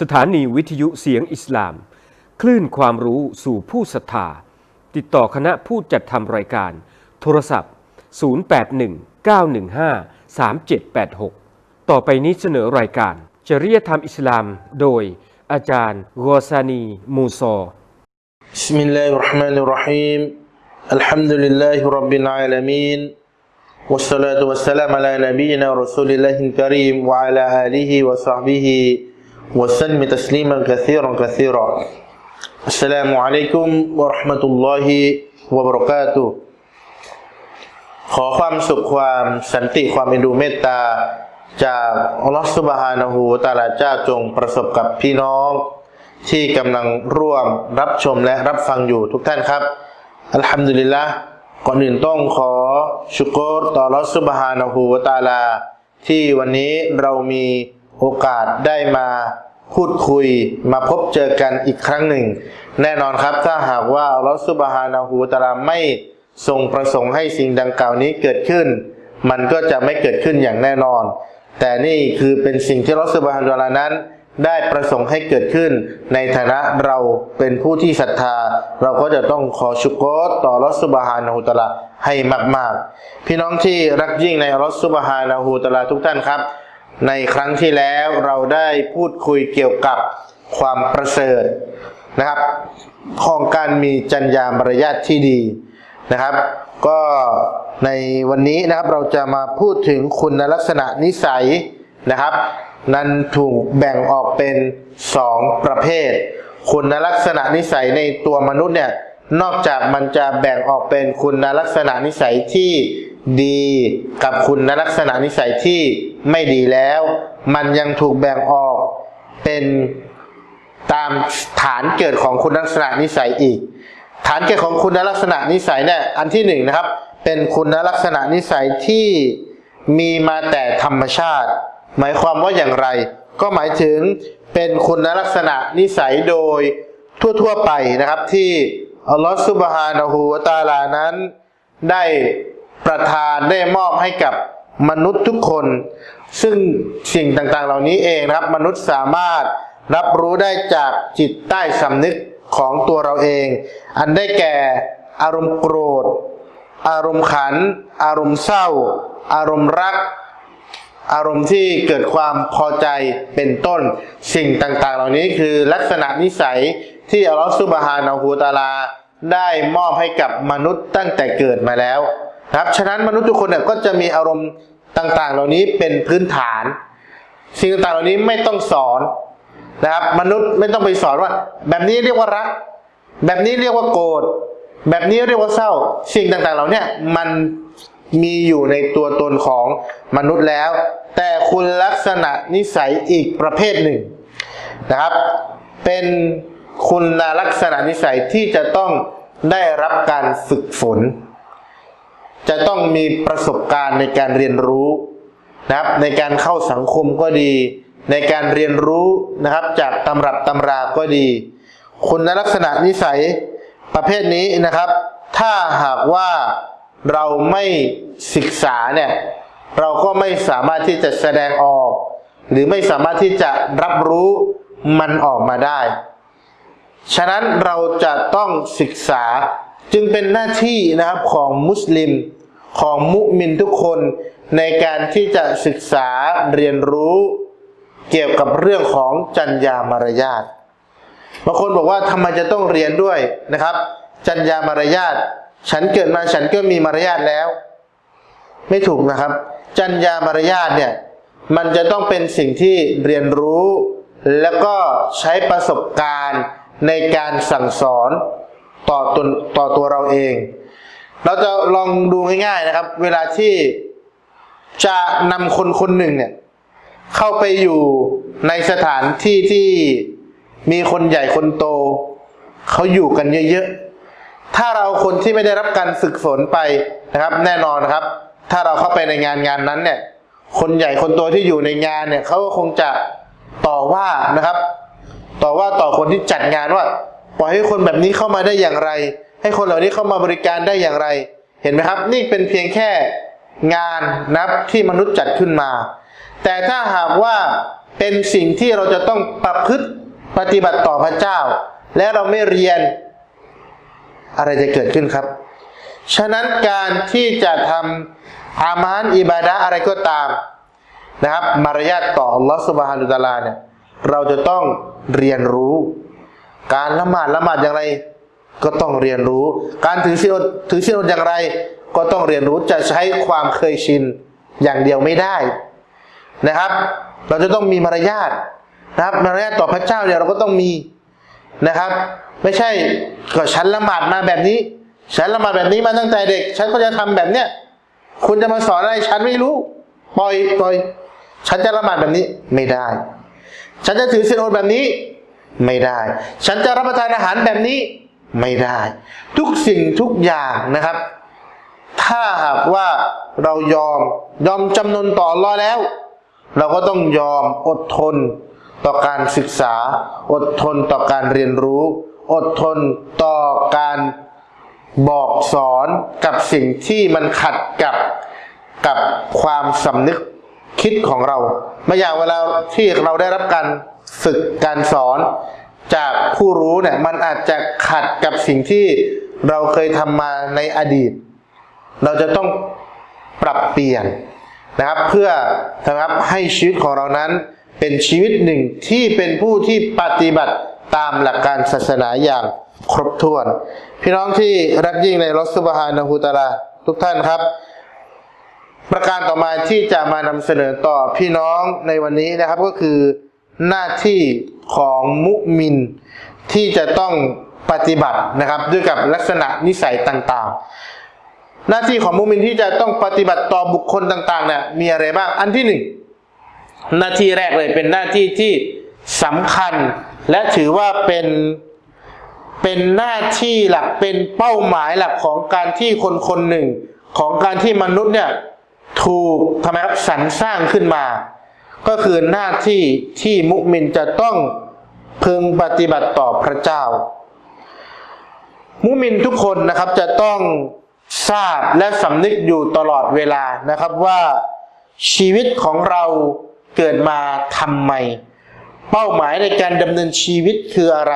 สถานีวิทยุเสียงอิสลาม คลื่นความรู้สู่ผู้ศรัทธา ติดต่อคณะผู้จัดทำรายการ โทรศัพท์ 0819153786 ต่อไปนี้เสนอรายการ จริยธรรมอิสลาม โดยอาจารย์กอซานี มูซอ بسم الله الرحمن الرحيم الحمد لله رب العالمين والصلاة والسلام على نبينا رسول الله الكريم وعلى آله وصحبه وسلم تسليما كثيرا كثيرا السلام عليكم ورحمة الله وبركاته ขอความสุขความสันติความเอ็นดูเมตตา จากอัลลอฮฺสุบฮานะฮูวะตะอาลาเจ้าจงประสบกับพี่น้อง ที่กำลังร่วมรับชมและรับฟังอยู่ทุกท่านครับ อัลฮัมดุลิลละก่อนอื่นต้องขอชุกรต่อรัสุบฮานะฮูวะตะอาลา ที่วันนี้เรามีโอกาสได้มา พูดคุยมาพบเจอกันอีกครั้งหนึ่ง แน่นอนครับถ้าหากว่าลอสุบฮานะฮูตะอาลาไม่ทรงประสงค์ให้สิ่งดังกล่าวนี้เกิดขึ้น มันก็จะไม่เกิดขึ้นอย่างแน่นอน แต่นี่คือเป็นสิ่งที่อัลอสุบฮานะฮูตะอาลานั้น ได้ประสงค์ให้เกิดขึ้น ในฐานะเราเป็นผู้ที่ศรัทธา เราก็จะต้องขอชุกรต่อรัสุบฮานะฮูตะอาลาให้มาก ๆ พี่น้องที่รักยิ่งในรัสุบฮานะฮูตะอาลาทุกท่านครับ ในครั้งที่แล้วเราได้พูดคุยเกี่ยวกับความประเสริฐนะครับของการมีจรรยามารยาทที่ดีนะครับ ก็ในวันนี้นะครับเราจะมาพูดถึงคุณลักษณะนิสัยนะครับ นั้นถูกแบ่งออกเป็นสองประเภท คุณลักษณะนิสัยในตัวมนุษย์เนี่ยนอกจากมันจะแบ่งออกเป็นคุณลักษณะนิสัยที่ ดีกับคุณลักษณะนิสัยที่ไม่ดีแล้ว มันยังถูกแบ่งออกเป็นตามฐานเกิดของคุณลักษณะนิสัยอีก ฐานเกิดของคุณลักษณะนิสัยเนี่ยอันที่หนึ่งนะครับ เป็นคุณลักษณะนิสัยที่มีมาแต่ธรรมชาติ หมายความว่าอย่างไร ก็หมายถึงเป็นคุณลักษณะนิสัยโดยทั่วๆไปนะครับที่อัลลอฮฺซุบฮานะฮูวะตะอาลานั้นได้ ประทานได้มอบให้กับมนุษย์ทุกคน ซึ่งสิ่งต่างๆ เหล่านี้เองนะครับ มนุษย์สามารถรับรู้ได้จากจิตใต้สำนึกของตัวเราเอง อันได้แก่อารมณ์โกรธ อารมณ์ขัน อารมณ์เศร้า อารมณ์รัก อารมณ์ที่เกิดความพอใจเป็นต้น สิ่งต่างๆ เหล่านี้คือลักษณะนิสัยที่อัลลอฮฺซุบฮานะฮูตาลา ได้มอบให้กับมนุษย์ตั้งแต่เกิดมาแล้ว ครับฉะนั้นมนุษย์ทุกคนเนี่ยก็จะมีอารมณ์ต่างๆ เหล่านี้เป็นพื้นฐาน สิ่งต่างๆเหล่านี้ไม่ต้องสอนนะครับ มนุษย์ไม่ต้องไปสอนว่า แบบนี้เรียกว่ารัก แบบนี้เรียกว่าโกรธแบบนี้เรียกว่าเศร้า สิ่งต่างๆเหล่านี้มันมีอยู่ในตัวตนของมนุษย์แล้ว แต่คุณลักษณะนิสัยอีกประเภทหนึ่งนะครับ เป็นคุณลักษณะนิสัยที่จะต้องได้รับการฝึกฝน จะต้องมีประสบการณ์ในการเรียนรู้นะครับในการเข้าสังคมก็ดี ในการเรียนรู้นะครับจากตำรับตำราก็ดี คุณลักษณะนิสัยประเภทนี้นะครับ ถ้าหากว่าเราไม่ศึกษาเนี่ยเราก็ไม่สามารถที่จะแสดงออก หรือไม่สามารถที่จะรับรู้มันออกมาได้ ฉะนั้นเราจะต้องศึกษาจึงเป็นหน้าที่นะครับของมุสลิม ของมุมินทุกคนในการที่จะศึกษาเรียนรู้เกี่ยวกับเรื่องของจัญญามารยาทบางคนบอกว่าทำไมจะต้องเรียนด้วยนะครับ จัญญามารยาทฉันเกิดมาฉันก็มีมารยาทแล้ว ไม่ถูกนะครับ จัญญามารยาทเนี่ยมันจะต้องเป็นสิ่งที่เรียนรู้ แล้วก็ใช้ประสบการณ์ในการสั่งสอนต่อตนต่อตัวเราเอง เราจะลองดูง่ายๆนะครับ เวลาที่จะนำคนคนหนึ่งเนี่ย เข้าไปอยู่ในสถานที่ที่มีคนใหญ่คนโต เขาอยู่กันเยอะๆ ถ้าเราคนที่ไม่ได้รับการฝึกฝนไปนะครับ แน่นอนนะครับ ถ้าเราเข้าไปในงานงานนั้นเนี่ย คนใหญ่คนโตที่อยู่ในงานเนี่ยเขาก็คงจะต่อว่านะครับ ต่อว่าต่อคนที่จัดงานว่า ปล่อยให้คนแบบนี้เข้ามาได้อย่างไร ให้คนเหล่านี้เข้ามาบริการได้อย่างไร เห็นไหมครับ นี่เป็นเพียงแค่งานนับที่มนุษย์จัดขึ้นมา แต่ถ้าหากว่าเป็นสิ่งที่เราจะต้องประพฤติปฏิบัติต่อพระเจ้า และเราไม่เรียนอะไรจะเกิดขึ้นครับ ฉะนั้นการที่จะทำอามานอิบาดะอะไรก็ตามนะครับ มารยาทต่ออัลลอฮฺสุบฮานุตาลาเนี่ยเราจะต้องเรียนรู้ การละหมาดละหมาดอย่างไร ก็ต้องเรียนรู้ การถือศีลอดถือศีลอดอย่างไร ก็ต้องเรียนรู้จะใช้ความเคยชินอย่างเดียวไม่ได้นะครับ เราจะต้องมีมารยาทนะครับมารยาทต่อพระเจ้าเนี่ยเราก็ต้องมีนะครับ ไม่ใช่ก็ฉันละหมาดมาแบบนี้ ฉันละหมาดแบบนี้มาตั้งแต่เด็ก ฉันก็จะทำแบบเนี้ยคุณจะมาสอนอะไรฉันไม่รู้ปล่อยปล่อย ฉันจะละหมาดแบบนี้ไม่ได้ ฉันจะถือศีลอดแบบนี้ไม่ได้ ฉันจะรับประทานอาหารแบบนี้ ไม่ได้ ทุกสิ่งทุกอย่างนะครับ ถ้าหากว่าเรายอมยอมจำนนต่ออัลเลอแล้ว เราก็ต้องยอมอดทนต่อการศึกษา อดทนต่อการเรียนรู้ อดทนต่อการบอกสอนกับสิ่งที่มันขัดกับกับความสำนึกคิดของเราไม่อย่างเวลาที่เราได้รับการฝึกการสอน จากผู้รู้เนี่ยมันอาจจะขัดกับสิ่งที่เราเคยทำมาในอดีต เราจะต้องปรับเปลี่ยนนะครับ เพื่อนะครับให้ชีวิตของเรานั้นเป็นชีวิตหนึ่งที่เป็นผู้ที่ปฏิบัติตามหลักการศาสนาอย่างครบถ้วน พี่น้องที่รักยิ่งในรสซุบฮานะฮูตาลาทุกท่านครับ ประการต่อมาที่จะมานำเสนอต่อพี่น้องในวันนี้นะครับก็คือ หน้าที่ของมุมินที่จะต้องปฏิบัตินะครับ ด้วยกับลักษณะนิสัยต่างๆ หน้าที่ของมุมินที่จะต้องปฏิบัติต่อบุคคลต่างๆเนี่ยมีอะไรบ้างอันที่หนึ่งหน้าที่แรกเลยเป็นหน้าที่ที่สำคัญ และถือว่าเป็นเป็นหน้าที่หลักเป็นเป้าหมายหลักของการที่คนคนหนึ่ง ของการที่มนุษย์เนี่ยถูกทำไมครับสรรสร้างขึ้นมา ก็คือหน้าที่ที่มุมินจะต้องพึงปฏิบัติต่อพระเจ้า มุมินทุกคนนะครับจะต้องทราบและสำนึกอยู่ตลอดเวลานะครับว่าชีวิตของเราเกิดมาทำไม เป้าหมายในการดำเนินชีวิตคืออะไร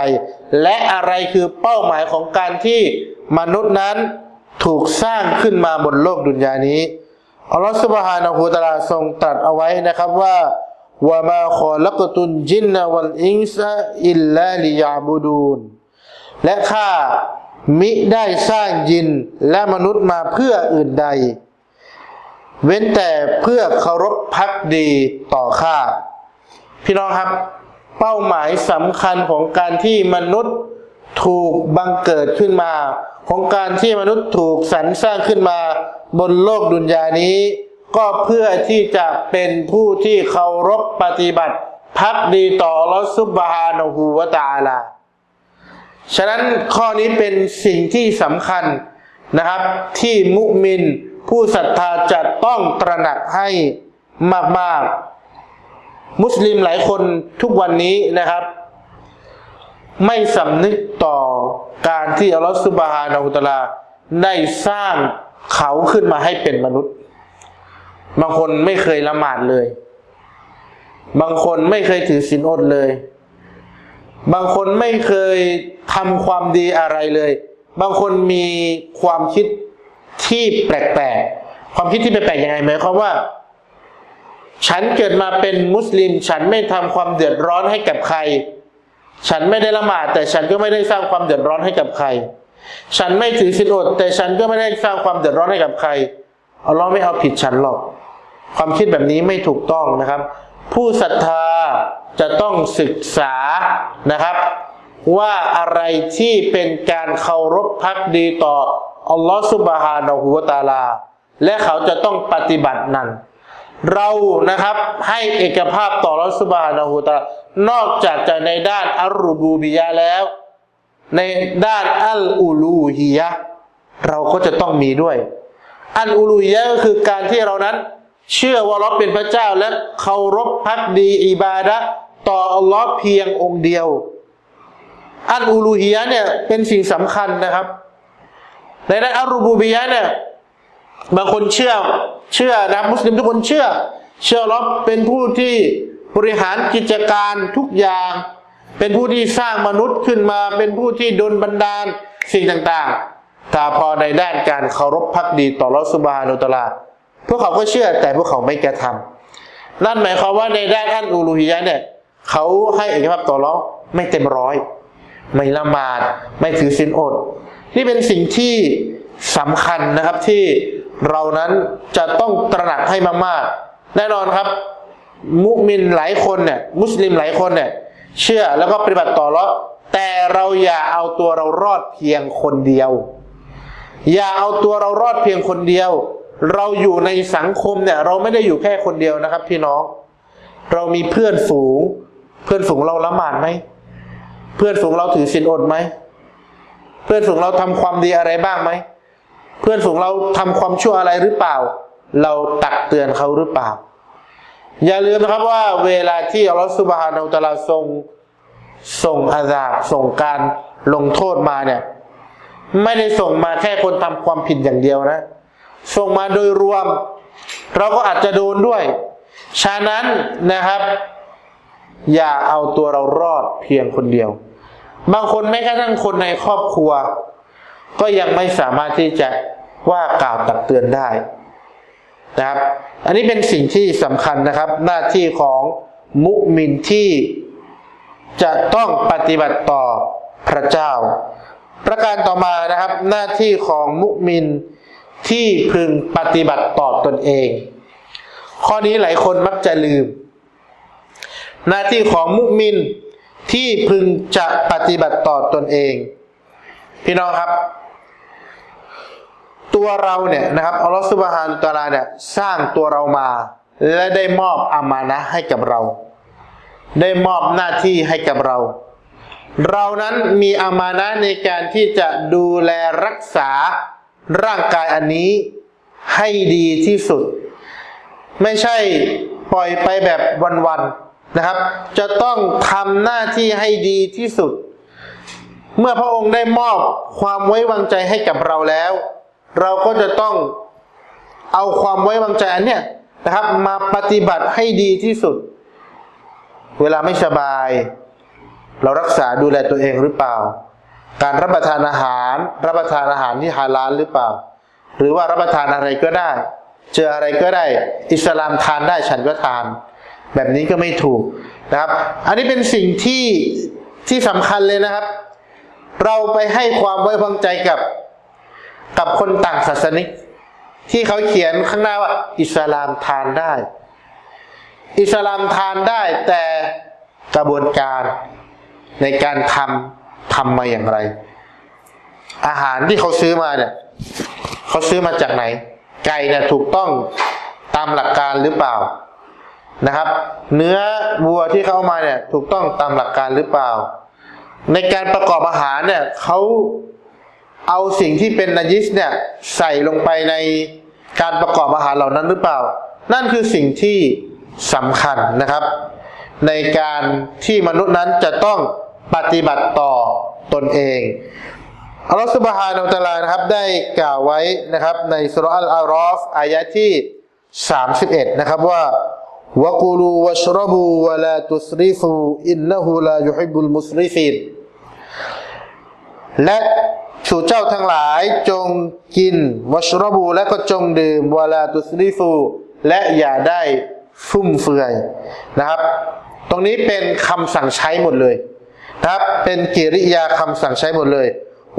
และอะไรคือเป้าหมายของการที่มนุษย์นั้นถูกสร้างขึ้นมาบนโลกดุนยานี้ อัลลอฮฺสุบฮานะฮูวะตะอาลาทรงตรัสเอาไว้นะครับว่าวะมาขอลักตุนจินนวัลอิงซะอิลลาลิยาบูดูนและข้ามิได้สร้างยินและมนุษย์มาเพื่ออื่นใด เว้นแต่เพื่อเคารพพักดีต่อข้าพี่น้องครับ เป้าหมายสำคัญของการที่มนุษย์ ถูกบังเกิดขึ้นมา ของการที่มนุษย์ถูกสรรสร้างขึ้นมาบนโลกดุนยานี้ ก็เพื่อที่จะเป็นผู้ที่เคารพปฏิบัติพักดีต่อลอฮฺซุบฮานะฮูวตาลา ฉะนั้นข้อนี้เป็นสิ่งที่สำคัญนะครับ ที่มุมินผู้ศรัทธาจะต้องตระหนักให้มาก ๆ มุสลิมหลายคนทุกวันนี้นะครับ ไม่สำนึกต่อการที่อัลลอฮฺสุบฮานาอุตาลา ได้สร้างเขาขึ้นมาให้เป็นมนุษย์ บางคนไม่เคยละหมาดเลย บางคนไม่เคยถือศีลอดเลย บางคนไม่เคยทำความดีอะไรเลย บางคนมีความคิดที่แปลกๆ ความคิดที่แปลกๆยังไงหมายความว่า ฉันเกิดมาเป็นมุสลิม ฉันไม่ทำความเดือดร้อนให้กับใคร ฉันไม่ได้ละหมาดแต่ฉันก็ไม่ได้สร้างความเดือดร้อนให้กับใคร ฉันไม่ถือศีลอด แต่ฉันก็ไม่ได้สร้างความเดือดร้อนให้กับใครอัลลอฮ์ไม่เอาผิดฉันหรอก ความคิดแบบนี้ไม่ถูกต้องนะครับ ผู้ศรัทธาจะต้องศึกษานะครับ ว่าอะไรที่เป็นการเคารพพักดีต่ออัลลอฮ์สุบฮานะฮูวะตาลา และเขาจะต้องปฏิบัตินั้น เรานะครับให้เอกภาพต่ออัลสุบานะฮูตะอานอกจากจะในด้านอัลรูบูบิยะแล้ว ในด้านอัลอูลูฮียะเราก็จะต้องมีด้วย อัลอูลูฮียะก็คือการที่เรานั้น เชื่อว่าอัลลอฮ์เป็นพระเจ้าและเคารพพักดีอิบาดะต่ออัลลอฮ์เพียงองค์เดียว อัลอูลูฮียะเนี่ยเป็นสิ่งสำคัญนะครับ ในด้านอัลรูบูบียะเนี่ยบางคนเชื่อ เชื่อนะมุสลิมทุกคนเชื่อ เชื่ออัลอเป็นผู้ที่บริหารกิจการทุกอย่าง เป็นผู้ที่สร้างมนุษย์ขึ้นมา เป็นผู้ที่ดลบันดาลสิ่งต่างๆถ้าพอในด้านการเคารพพักดีต่อรัสุบฮานุตลา พวกเขาก็เชื่อแต่พวกเขาไม่กระทำนั่นหมายความว่าในด้านอันอูลูฮิยะเนี่ยเขาให้เอกภาพต่อเราไม่เต็มร้อย ไม่ละหมาด ไม่ถือศีลอด นี่เป็นสิ่งที่สำคัญนะครับที่ เรานั้นจะต้องตระหนักให้มากๆ แน่นอนครับ มุมินหลายคนเนี่ยมุสลิมหลายคนเนี่ยเชื่อแล้วก็ปฏิบัติต่อเราแต่เราอย่าเอาตัวเรารอดเพียงคนเดียว อย่าเอาตัวเรารอดเพียงคนเดียว เราอยู่ในสังคมเนี่ย เราไม่ได้อยู่แค่คนเดียวนะครับ พี่น้อง เรามีเพื่อนฝูง เพื่อนฝูงเราละหมาดไหมเพื่อนฝูงเราถือศีลอดไหมเพื่อนฝูงเราทำความดีอะไรบ้างไหม เพื่อนฝูงเราทำความชั่วอะไรหรือเปล่า เราตักเตือนเขาหรือเปล่า อย่าลืมนะครับว่าเวลาที่อัลลอฮฺสุบฮานาอัลตะลาทรงส่งอาซาบส่งการลงโทษมาเนี่ย ไม่ได้ส่งมาแค่คนทำความผิดอย่างเดียวนะ ส่งมาโดยรวม เราก็อาจจะโดนด้วย ฉะนั้นนะครับ อย่าเอาตัวเรารอดเพียงคนเดียว บางคนแม้กระทั่งคนในครอบครัว ก็ยังไม่สามารถที่จะว่ากล่าวตักเตือนได้นะครับ อันนี้เป็นสิ่งที่สำคัญนะครับ หน้าที่ของมุมินที่จะต้องปฏิบัติต่อพระเจ้า ประการต่อมานะครับ หน้าที่ของมุมินที่พึงปฏิบัติต่อตนเอง ข้อนี้หลายคนมักจะลืม หน้าที่ของมุมินที่พึงจะปฏิบัติต่อตนเอง พี่น้องครับ ตัวเราเนี่ยนะครับอัลลอฮฺสุบฮานตะอาลาเนี่ยสร้างตัวเรามา และได้มอบอามานะให้กับเรา ได้มอบหน้าที่ให้กับเรา เรานั้นมีอามานะในการที่จะดูแลรักษาร่างกายอันนี้ให้ดีที่สุด ไม่ใช่ปล่อยไปแบบวันๆนะครับ จะต้องทำหน้าที่ให้ดีที่สุด เมื่อพระองค์ได้มอบความไว้วางใจให้กับเราแล้ว เราก็จะต้องเอาความไว้วางใจอันเนี้ยนะครับ มาปฏิบัติให้ดีที่สุด เวลาไม่สบาย เรารักษาดูแลตัวเองหรือเปล่า การรับประทานอาหาร รับประทานอาหารที่ฮาลาลหรือเปล่า หรือว่ารับประทานอะไรก็ได้ เจออะไรก็ได้ อิสลามทานได้ฉันก็ทาน แบบนี้ก็ไม่ถูกนะครับ อันนี้เป็นสิ่งที่ที่สำคัญเลยนะครับ เราไปให้ความไว้วางใจกับ กับคนต่างศาสนิก ที่เขาเขียนข้างหน้าว่า อิสลามทานได้ อิสลามทานได้แต่กระบวนการในการทำทำมาอย่างไร อาหารที่เขาซื้อมาเนี่ยเขาซื้อมาจากไหน ไก่เนี่ยถูกต้องตามหลักการหรือเปล่านะครับ เนื้อวัวที่เขาเอามาเนี่ย ถูกต้องตามหลักการหรือเปล่า ในการประกอบอาหารเนี่ยเขา เอาสิ่งที่เป็นนายิสเนี่ยใส่ลงไปในการประกอบอาหารเหล่านั้นหรือเปล่า นั่นคือสิ่งที่สำคัญนะครับ ในการที่มนุษย์นั้นจะต้องปฏิบัติต่อตนเองอัลลอฮฺสุบฮานาอัลตะลานะครับได้กล่าวไว้นะครับ ในสุรอัลอารอฟอายะที่ 31 นะครับว่าวะกูลูวัชรบูวะลาตุสริฟูอินนะฮูลายุฮิบุลมุสริฟินและ สู่เจ้าทั้งหลายจงกินวัชรบูและก็จงดื่มวาลาตุสริฟูและอย่าได้ฟุ่มเฟือยนะครับ ตรงนี้เป็นคำสั่งใช้หมดเลยนะครับ เป็นกิริยาคำสั่งใช้หมดเลย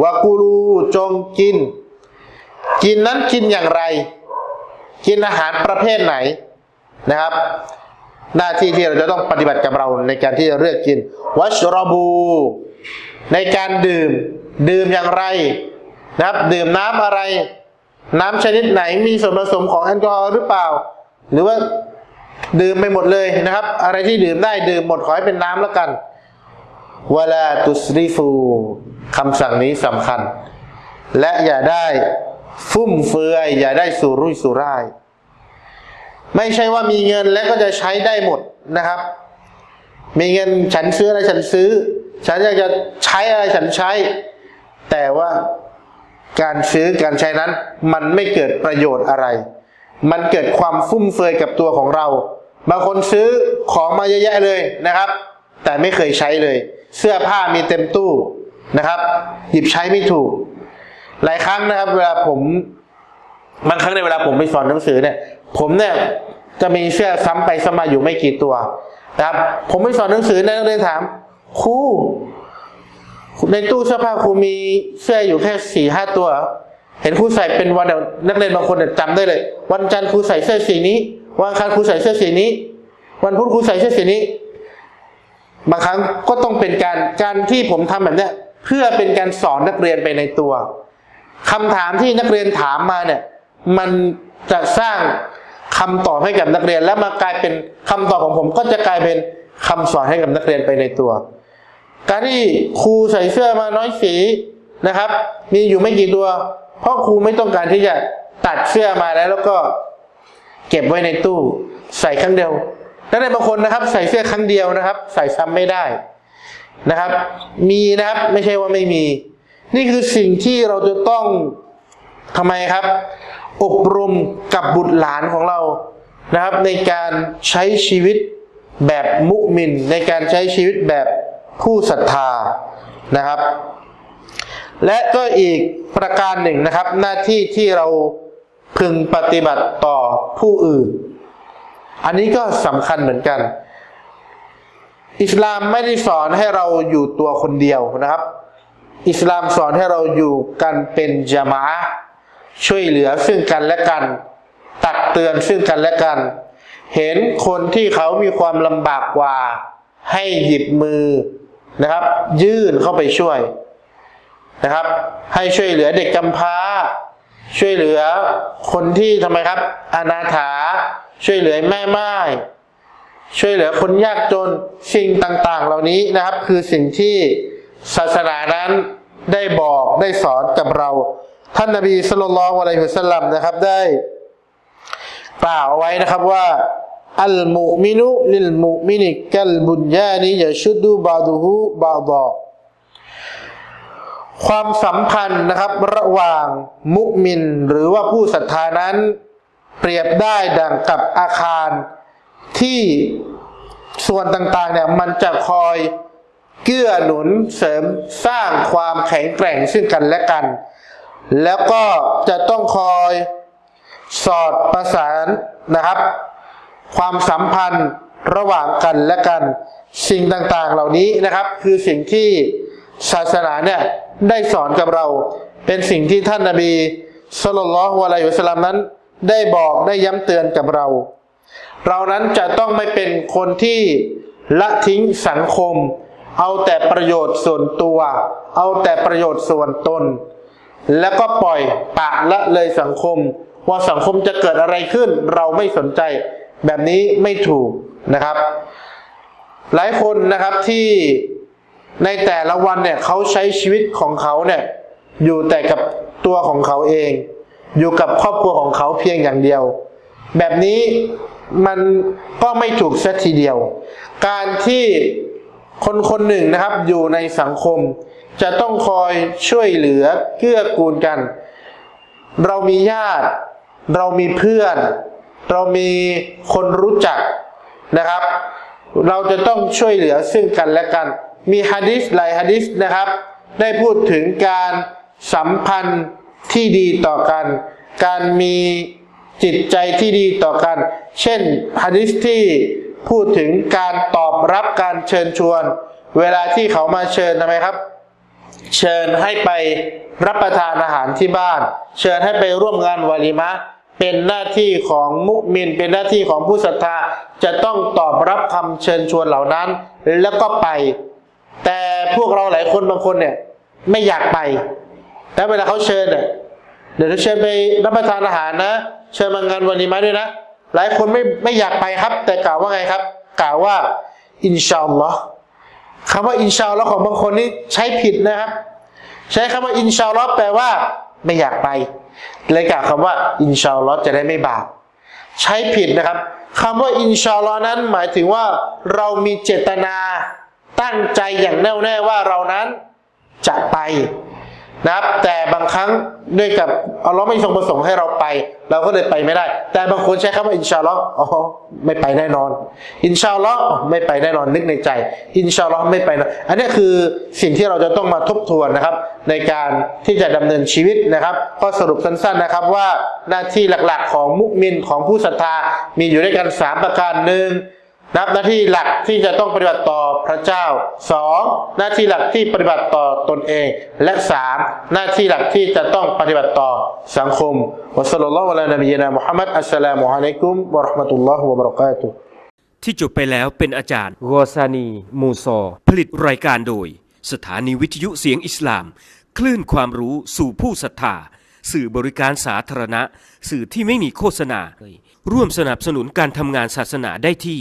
วากูรูจงกิน กินนั้นกินอย่างไร กินอาหารประเภทไหนนะครับ หน้าที่ที่เราจะต้องปฏิบัติกับเราในการที่จะเลือกกินวัชรบู ในการดื่ม ดื่มอย่างไรนะครับ ดื่มน้ำอะไร น้ำชนิดไหนมีส่วนผสมของแอลกอฮอล์หรือเปล่า หรือว่าดื่มไปหมดเลยนะครับ อะไรที่ดื่มได้ดื่มหมดขอให้เป็นน้ำแล้วกันวลาตุสริฟูคำสั่งนี้สำคัญ และอย่าได้ฟุ่มเฟือย อย่าได้สุรุ่ยสุร่าย ไม่ใช่ว่ามีเงินแล้วก็จะใช้ได้หมดนะครับ มีเงินฉันซื้ออะไรฉันซื้อ ฉันอยากจะใช้อะไรฉันใช้ แต่ว่าการซื้อการใช้นั้น มันไม่เกิดประโยชน์อะไร มันเกิดความฟุ่มเฟือยกับตัวของเรา บางคนซื้อของมาเยอะแยะเลยนะครับ แต่ไม่เคยใช้เลย เสื้อผ้ามีเต็มตู้นะครับ หยิบใช้ไม่ถูก หลายครั้งนะครับ เวลาผมบางครั้งในเวลาผมไปสอนหนังสือเนี่ย ผมเนี่ยจะมีเสื้อซ้ำไปซ้ำมาอยู่ไม่กี่ตัวนะครับ ผมไปสอนหนังสือนักเรียนถาม ครูในตู้เสื้อผ้าครูมีเสื้ออยู่แค่สี่ห้าตัว เห็นครูใส่เป็นวันเดียวนักเรียนบางคนเนี่ยจำได้เลย วันจันทร์ครูใส่เสื้อสีนี้ วันอังคารครูใส่เสื้อสีนี้ วันพุธครูใส่เสื้อสีนี้ บางครั้งก็ต้องเป็นการการที่ผมทำแบบเนี้ยเพื่อเป็นการสอนนักเรียนไปในตัวคำถามที่นักเรียนถามมาเนี่ย มันจะสร้างคำตอบให้กับนักเรียน แล้วมากลายเป็นคำตอบของผมก็จะกลายเป็นคำสอนให้กับนักเรียนไปในตัว การที่ครูใส่เสื้อมาน้อยสีนะครับ มีอยู่ไม่กี่ตัว เพราะครูไม่ต้องการที่จะตัดเสื้อมาแล้วแล้วก็เก็บไว้ในตู้ ใส่ครั้งเดียวแล้วในบางคนนะครับ ใส่เสื้อครั้งเดียวนะครับ ใส่ซ้ำไม่ได้นะครับ มีนะครับไม่ใช่ว่าไม่มี นี่คือสิ่งที่เราจะต้องทำไมครับ อบรมกับบุตรหลานของเรานะครับ ในการใช้ชีวิตแบบมุมิน ในการใช้ชีวิตแบบ ผู้ศรัทธานะครับ และก็อีกประการหนึ่งนะครับ หน้าที่ที่เราพึงปฏิบัติต่อผู้อื่น อันนี้ก็สำคัญเหมือนกัน อิสลามไม่ได้สอนให้เราอยู่ตัวคนเดียวนะครับ อิสลามสอนให้เราอยู่กันเป็นจามะช่วยเหลือซึ่งกันและกัน ตักเตือนซึ่งกันและกัน เห็นคนที่เขามีความลำบากกว่า ให้หยิบมือ นะครับ ยื่นเข้าไปช่วยนะครับ ให้ช่วยเหลือเด็กกำพร้า ช่วยเหลือคนที่ทำไมครับ อนาถา ช่วยเหลือแม่ไม้ช่วยเหลือคนยากจนสิ่งต่าง ๆ เหล่านี้นะครับ คือสิ่งที่ศาสนานั้นได้บอกได้สอนกับเรา ท่านนบีสุลต่านละอะลัยฮิวะสัลลัมนะครับได้กล่าวเอาไว้นะครับว่า อัลมุมินุลิลมุมินิกัลบุญญานิยชุดูบาดูฮูบาดอความสัมพันธ์นะครับระหว่างมุมิน หรือว่าผู้ศรัทธานั้น เปรียบได้ดังกับอาคารที่ส่วนต่างๆเนี่ยมันจะคอยเกื้อหนุนเสริมสร้างความแข็งแกร่งซึ่งกันและกัน แล้วก็จะต้องคอยสอดประสานนะครับ ความสัมพันธ์ระหว่างกันและกัน สิ่งต่างๆเหล่านี้นะครับ คือสิ่งที่ศาสนาเนี่ยได้สอนกับเรา เป็นสิ่งที่ท่านนาบีสุลต่านละฮ์วะลัยฮิวะสัลลัมนั้น ได้บอกได้ย้ำเตือนกับเรา เรานั้นจะต้องไม่เป็นคนที่ละทิ้งสังคม เอาแต่ประโยชน์ส่วนตัว เอาแต่ประโยชน์ส่วนตน แล้วก็ปล่อยปะละเลยสังคม ว่าสังคมจะเกิดอะไรขึ้น เราไม่สนใจ แบบนี้ไม่ถูกนะครับ หลายคนนะครับที่ในแต่ละวันเนี่ยเขาใช้ชีวิตของเขาเนี่ยอยู่แต่กับตัวของเขาเอง อยู่กับครอบครัวของเขาเพียงอย่างเดียว แบบนี้มันก็ไม่ถูกสัทีเดียว การที่คนคนหนึ่งนะครับอยู่ในสังคม จะต้องคอยช่วยเหลือเกื้อกูลกัน เรามีญาติ เรามีเพื่อน เรามีคนรู้จักนะครับ เราจะต้องช่วยเหลือซึ่งกันและกัน มีฮะดิษหลายฮะดิษนะครับ ได้พูดถึงการสัมพันธ์ที่ดีต่อกัน การมีจิตใจที่ดีต่อกัน เช่นฮะดิษที่พูดถึงการตอบรับการเชิญชวน เวลาที่เขามาเชิญทำไมครับ เชิญให้ไปรับประทานอาหารที่บ้าน เชิญให้ไปร่วมงานวาลิมะ เป็นหน้าที่ของมุมิน เป็นหน้าที่ของผู้ศรัทธาจะต้องตอบรับคำเชิญชวนเหล่านั้น แล้วก็ไป แต่พวกเราหลายคนบางคนเนี่ย ไม่อยากไปแต่เวลาเขาเชิญเนี่ยเดี๋ยวจะเชิญไปรับประทานอาหารนะ เชิญมางานวาลิมะด้วยนะ หลายคนไม่ไม่อยากไปครับ แต่กล่าวว่าไงครับ กล่าวว่า อินชาอัลลอฮ์คำว่าอินชาอัลลอฮ์ของบางคนนี่ใช้ผิดนะครับ ใช้คำว่าอินชาอัลลอฮ์แปลว่า ไม่อยากไป เลยกล่าวคำว่าอินชาอัลลอฮ์จะได้ไม่บาปใช้ผิดนะครับคำว่าอินชาอัลลอฮ์นั้นหมายถึงว่าเรามีเจตนาตั้งใจอย่างแน่วแน่ว่าเรานั้นจะไป นะครับแต่บางครั้งด้วยกับอัลลอฮ์ไม่ทรงประสงค์ให้เราไป เราก็เลยไปไม่ได้ แต่บางคนใช้คำว่าอินชาอัลลอฮ์อ๋อไม่ไปแน่นอน อินชาอัลลอฮ์อ๋อไม่ไปแน่นอนนึกในใจ อินชาอัลลอฮ์ไม่ไปนะอันนี้คือสิ่งที่เราจะต้องมาทบทวนนะครับ ในการที่จะดำเนินชีวิตนะครับก็สรุปสั้นๆนะครับว่าหน้าที่หลักๆ ของมุมินของผู้ศรัทธามีอยู่ด้วยกันสามประการหนึ่ง นับหน้าที่หลักที่จะต้องปฏิบัติต่อพระเจ้าสองหน้าที่หลักที่ปฏิบัติต่อตนเอง และสามหน้าที่หลักที่จะต้องปฏิบัติต่อสังคมวะสัลลัลลอฮุอะลานบีนามุฮัมมัดอัสสลามุอะลัยกุมวะราะห์มะตุลลอฮ์วะบะเราะกาตุที่จบไปแล้วเป็นอาจารย์กอซานีมูซอ ผลิตรายการโดย สถานีวิทยุเสียงอิสลาม คลื่นความรู้สู่ผู้ศรัทธาสื่อบริการสาธารณะ สื่อที่ไม่มีโฆษณา ร่วมสนับสนุนการทำงานศาสนาได้ที่